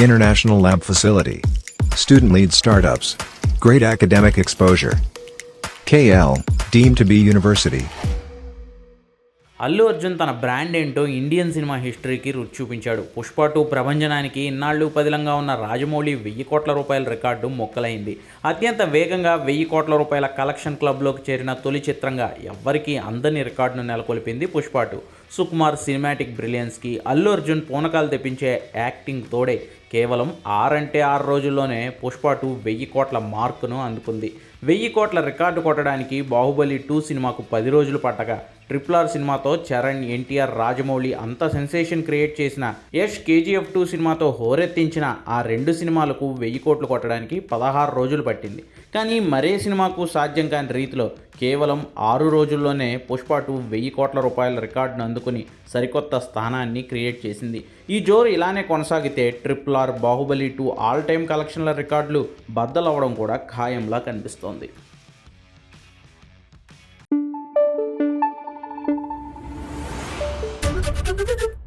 International lab facility. Student lead startups. Great academic exposure. KL, deemed to be university. Allu Arjun తన brand ఏంటో Indian cinema హిస్టరీకి రుచి చూపించాడు Pushpa two ప్రభంజనానికి ఇన్నాళ్ళు పదిలంగా ఉన్న రాజమౌళి వెయ్యి కోట్ల రూపాయల రికార్డు మొక్కలైంది అత్యంత వేగంగా వెయ్యి కోట్ల రూపాయల కలెక్షన్ క్లబ్లోకి చేరిన తొలి చిత్రంగా ఎవ్వరికీ అందని రికార్డును నెలకొల్పింది పుష్ప టూ సుకుమార్ సినిమాటిక్ బ్రిలియన్స్కి అల్లు అర్జున్ పూనకాలు తెప్పించే యాక్టింగ్ తోడే కేవలం ఆరంటే ఆరు రోజుల్లోనే పుష్ప టూ వెయ్యి కోట్ల మార్కును అందుకుంది. వెయ్యి కోట్ల రికార్డు కొట్టడానికి బాహుబలి టూ సినిమాకు పది రోజులు పట్టగా ట్రిపుల్ ఆర్ సినిమాతో చరణ్ ఎన్టీఆర్ రాజమౌళి అంత సెన్సేషన్ క్రియేట్ చేసిన యష్ కేజీఎఫ్ టూ సినిమాతో హోరెత్తించిన ఆ రెండు సినిమాలకు వెయ్యి కోట్లు కొట్టడానికి పదహారు రోజులు పట్టింది. కానీ మరే సినిమాకు సాధ్యం కాని రీతిలో కేవలం ఆరు రోజుల్లోనే పుష్ప టూ వెయ్యి కోట్ల రూపాయల రికార్డును అందుకుని సరికొత్త స్థానాన్ని క్రియేట్ చేసింది ఈ జోరు ఇలానే కొనసాగితే triple R Baahubali two all time కలెక్షన్ల రికార్డులు బద్దలవ్వడం కూడా ఖాయంలా కనిపిస్తోంది Thank you.